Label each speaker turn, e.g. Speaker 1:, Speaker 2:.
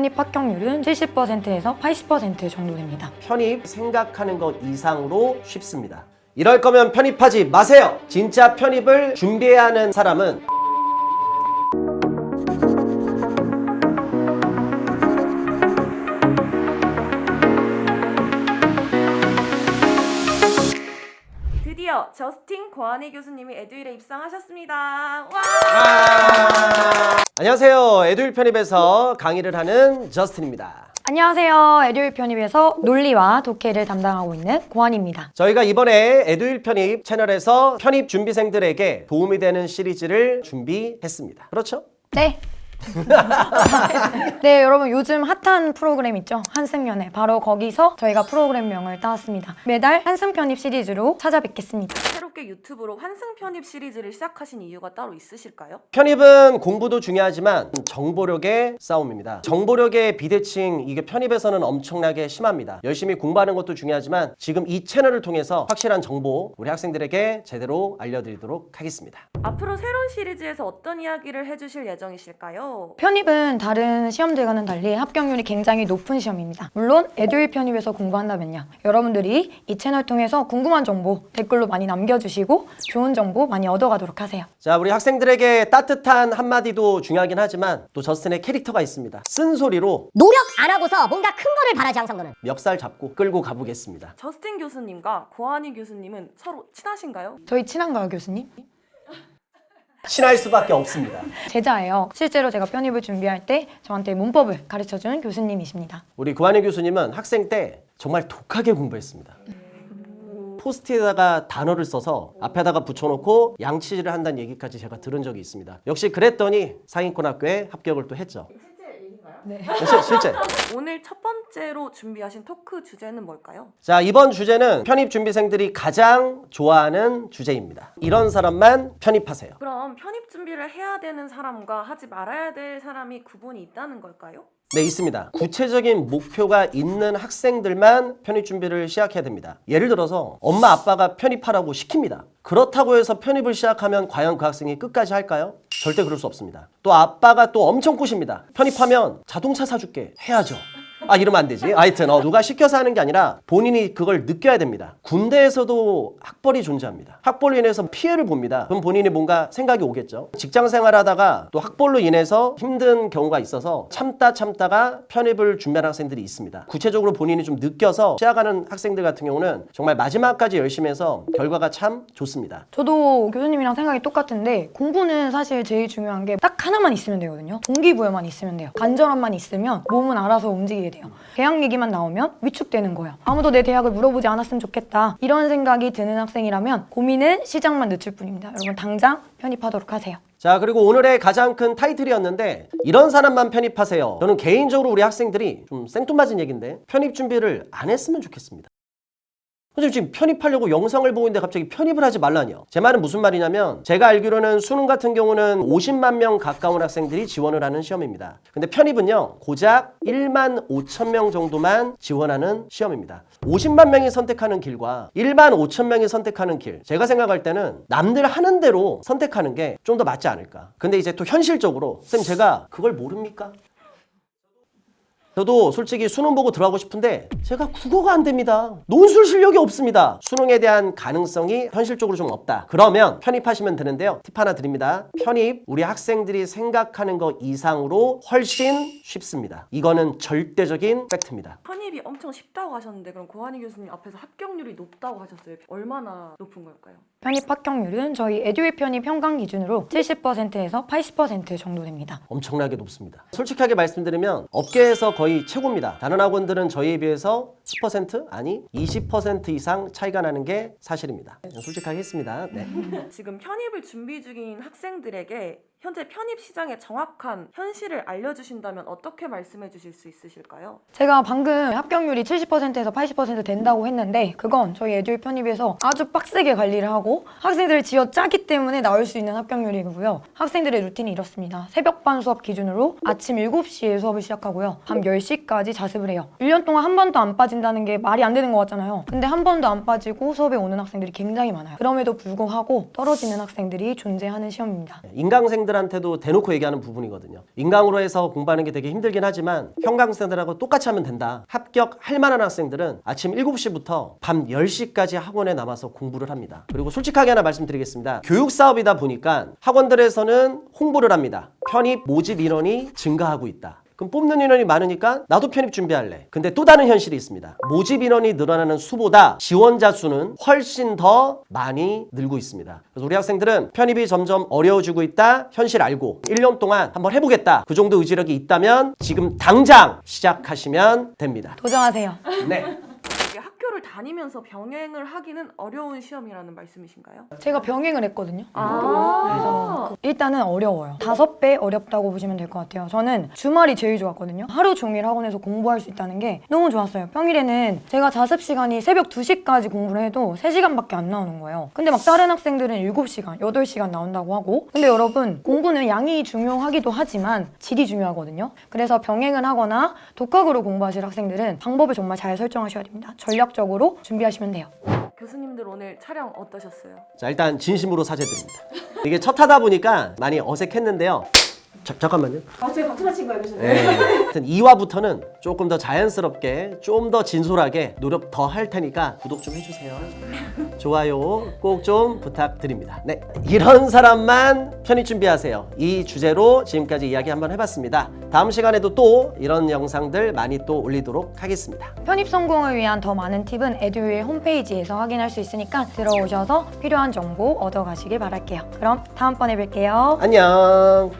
Speaker 1: 편입 합격률은 70%에서 80% 정도 됩니다.
Speaker 2: 편입 생각하는 것 이상으로 쉽습니다. 이럴 거면 편입하지 마세요. 진짜 편입을 준비해야 하는 사람은
Speaker 3: 드디어 저스틴 고한희 교수님이 에듀윌에 입상하셨습니다. 와!
Speaker 2: 안녕하세요. 에듀윌 편입에서 강의를 하는 저스틴입니다.
Speaker 1: 안녕하세요. 에듀윌 편입에서 논리와 독해를 담당하고 있는 고한입니다.
Speaker 2: 저희가 이번에 에듀윌 편입 채널에서 편입 준비생들에게 도움이 되는 시리즈를 준비했습니다. 그렇죠?
Speaker 1: 네. 네, 여러분 요즘 핫한 프로그램 있죠? 한승연애. 바로 거기서 저희가 프로그램명을 따왔습니다. 매달 한승 편입 시리즈로 찾아뵙겠습니다.
Speaker 3: 새롭게 유튜브로 환승 편입 시리즈를 시작하신 이유가 따로 있으실까요?
Speaker 2: 편입은 공부도 중요하지만 정보력의 싸움입니다. 정보력의 비대칭 이게 편입에서는 엄청나게 심합니다. 열심히 공부하는 것도 중요하지만 지금 이 채널을 통해서 확실한 정보 우리 학생들에게 제대로 알려드리도록 하겠습니다.
Speaker 3: 앞으로 새로운 시리즈에서 어떤 이야기를 해주실 예정이실까요?
Speaker 1: 편입은 다른 시험들과는 달리 합격률이 굉장히 높은 시험입니다. 물론 에듀윌 편입에서 공부한다면요. 여러분들이 이 채널 통해서 궁금한 정보 댓글로 많이 남겨주시고 좋은 정보 많이 얻어가도록 하세요.
Speaker 2: 자, 우리 학생들에게 따뜻한 한마디도 중요하긴 하지만 또 저스틴의 캐릭터가 있습니다. 쓴소리로
Speaker 4: 노력 안 하고서 뭔가 큰 거를 바라지 항상 너는
Speaker 2: 멱살 잡고 끌고 가보겠습니다.
Speaker 3: 저스틴 교수님과 고한희 교수님은 서로 친하신가요?
Speaker 1: 저희 친한가요, 교수님?
Speaker 2: 친할 수밖에 없습니다.
Speaker 1: 제자예요. 실제로 제가 편입을 준비할 때 저한테 문법을 가르쳐준 교수님이십니다.
Speaker 2: 우리 구한희 교수님은 학생 때 정말 독하게 공부했습니다. 포스트에다가 단어를 써서 앞에다가 붙여놓고 양치질을 한다는 얘기까지 제가 들은 적이 있습니다. 역시 그랬더니 상위권 학교에 합격을 또 했죠.
Speaker 1: 네.
Speaker 2: 실- 실제.
Speaker 3: 오늘 첫 번째로 준비하신 토크 주제는 뭘까요?
Speaker 2: 자 이번 주제는 편입 준비생들이 가장 좋아하는 주제입니다. 이런 사람만 편입하세요.
Speaker 3: 그럼 편입 준비를 해야 되는 사람과 하지 말아야 될 사람이 구분이 있다는 걸까요?
Speaker 2: 네, 있습니다. 구체적인 목표가 있는 학생들만 편입 준비를 시작해야 됩니다. 예를 들어서 엄마 아빠가 편입하라고 시킵니다. 그렇다고 해서 편입을 시작하면 과연 그 학생이 끝까지 할까요? 절대 그럴 수 없습니다. 또 아빠가 또 엄청 꼬십니다. 편입하면 자동차 사줄게. 해야죠. 아 이러면 안 되지. 하여튼 어, 누가 시켜서 하는 게 아니라 본인이 그걸 느껴야 됩니다. 군대에서도 학벌이 존재합니다. 학벌로 인해서 피해를 봅니다. 그럼 본인이 뭔가 생각이 오겠죠. 직장 생활하다가 또 학벌로 인해서 힘든 경우가 있어서 참다 참다가 편입을 준비하는 학생들이 있습니다. 구체적으로 본인이 좀 느껴서 시작하는 학생들 같은 경우는 정말 마지막까지 열심히 해서 결과가 참 좋습니다.
Speaker 1: 저도 교수님이랑 생각이 똑같은데 공부는 사실 제일 중요한 게 딱 하나만 있으면 되거든요. 동기부여만 있으면 돼요. 간절함만 있으면 몸은 알아서 움직이게 돼요. 대학 얘기만 나오면 위축되는 거예요. 아무도 내 대학을 물어보지 않았으면 좋겠다. 이런 생각이 드는 학생이라면 고민은 시작만 늦출 뿐입니다. 여러분 당장 편입하도록 하세요.
Speaker 2: 자, 그리고 오늘의 가장 큰 타이틀이었는데 이런 사람만 편입하세요. 저는 개인적으로 우리 학생들이 좀 생뚱맞은 얘기인데 편입 준비를 안 했으면 좋겠습니다. 선생님 지금 편입하려고 영상을 보고 있는데 갑자기 편입을 하지 말라니요. 제 말은 무슨 말이냐면 제가 알기로는 수능 같은 경우는 50만 명 가까운 학생들이 지원을 하는 시험입니다. 근데 편입은요 고작 1만 5천 명 정도만 지원하는 시험입니다. 50만 명이 선택하는 길과 1만 5천 명이 선택하는 길 제가 생각할 때는 남들 하는 대로 선택하는 게 좀 더 맞지 않을까. 근데 이제 또 현실적으로 선생님 제가 그걸 모릅니까? 저도 솔직히 수능 보고 들어가고 싶은데 제가 국어가 안 됩니다. 논술 실력이 없습니다. 수능에 대한 가능성이 현실적으로 좀 없다. 그러면 편입하시면 되는데요. 팁 하나 드립니다. 편입 우리 학생들이 생각하는 것 이상으로 훨씬 쉽습니다. 이거는 절대적인 팩트입니다.
Speaker 3: 편입이 엄청 쉽다고 하셨는데 그럼 고한희 교수님 앞에서 합격률이 높다고 하셨어요. 얼마나 높은 걸까요?
Speaker 1: 편입 합격률은 저희 에듀윌 편입 평강 기준으로 70%에서 80% 정도 됩니다.
Speaker 2: 엄청나게 높습니다. 솔직하게 말씀드리면 업계에서 거의 최고입니다. 다른 학원들은 저희에 비해서 10% 아니 20% 이상 차이가 나는 게 사실입니다. 솔직하게 했습니다. 네.
Speaker 3: 지금 편입을 준비 중인 학생들에게 현재 편입 시장의 정확한 현실을 알려주신다면 어떻게 말씀해 주실 수 있으실까요?
Speaker 1: 제가 방금 합격률이 70%에서 80% 된다고 했는데 그건 저희 에듀윌 편입에서 아주 빡세게 관리를 하고 학생들을 지어 짜기 때문에 나올 수 있는 합격률이고요. 학생들의 루틴이 이렇습니다. 새벽반 수업 기준으로 아침 7시에 수업을 시작하고요. 밤 10시까지 자습을 해요. 1년 동안 한 번도 안 빠진 다는 게 말이 안 되는 것 같잖아요. 근데 한 번도 안 빠지고 수업에 오는 학생들이 굉장히 많아요. 그럼에도 불구하고 떨어지는 학생들이 존재하는 시험입니다.
Speaker 2: 인강생들 학생들한테도 대놓고 얘기하는 부분이거든요. 인강으로 해서 공부하는 게 되게 힘들긴 하지만 형광생들하고 똑같이 하면 된다. 합격할 만한 학생들은 아침 7시부터 밤 10시까지 학원에 남아서 공부를 합니다. 그리고 솔직하게 하나 말씀드리겠습니다. 교육 사업이다 보니까 학원들에서는 홍보를 합니다. 편입 모집 인원이 증가하고 있다. 그럼 뽑는 인원이 많으니까 나도 편입 준비할래. 근데 또 다른 현실이 있습니다. 모집 인원이 늘어나는 수보다 지원자 수는 훨씬 더 많이 늘고 있습니다. 그래서 우리 학생들은 편입이 점점 어려워지고 있다. 현실 알고 1년 동안 한번 해보겠다. 그 정도 의지력이 있다면 지금 당장 시작하시면 됩니다.
Speaker 1: 도전하세요.
Speaker 2: 네.
Speaker 3: 학교를 다니면서 병행을 하기는 어려운 시험이라는 말씀이신가요?
Speaker 1: 제가 병행을 했거든요.
Speaker 3: 아,
Speaker 1: 그래서 그- 일단은 어려워요. 다섯 배 어렵다고 보시면 될 것 같아요. 저는 주말이 제일 좋았거든요. 하루 종일 학원에서 공부할 수 있다는 게 너무 좋았어요. 평일에는 제가 자습 시간이 새벽 2시까지 공부를 해도 3시간밖에 안 나오는 거예요. 근데 막 다른 학생들은 7시간, 8시간 나온다고 하고 근데 여러분 공부는 양이 중요하기도 하지만 질이 중요하거든요. 그래서 병행을 하거나 독학으로 공부하실 학생들은 방법을 정말 잘 설정하셔야 됩니다. 전략적으로 준비하시면 돼요.
Speaker 3: 교수님들 오늘 촬영 어떠셨어요?
Speaker 2: 자 일단 진심으로 사죄드립니다. 이게 첫 하다 보니까 많이 어색했는데요. 자, 잠깐만요.
Speaker 3: 갑자기 걱정하신 거예요, 교수님?
Speaker 2: 네. 하여튼 2화부터는 조금 더 자연스럽게 좀 더 진솔하게 노력 더 할 테니까 구독 좀 해주세요. 좋아요 꼭 좀 부탁드립니다. 네, 이런 사람만 편입 준비하세요. 이 주제로 지금까지 이야기 한번 해봤습니다. 다음 시간에도 또 이런 영상들 많이 또 올리도록 하겠습니다.
Speaker 1: 편입 성공을 위한 더 많은 팁은 에듀의 홈페이지에서 확인할 수 있으니까 들어오셔서 필요한 정보 얻어가시길 바랄게요. 그럼 다음번에 뵐게요.
Speaker 2: 안녕.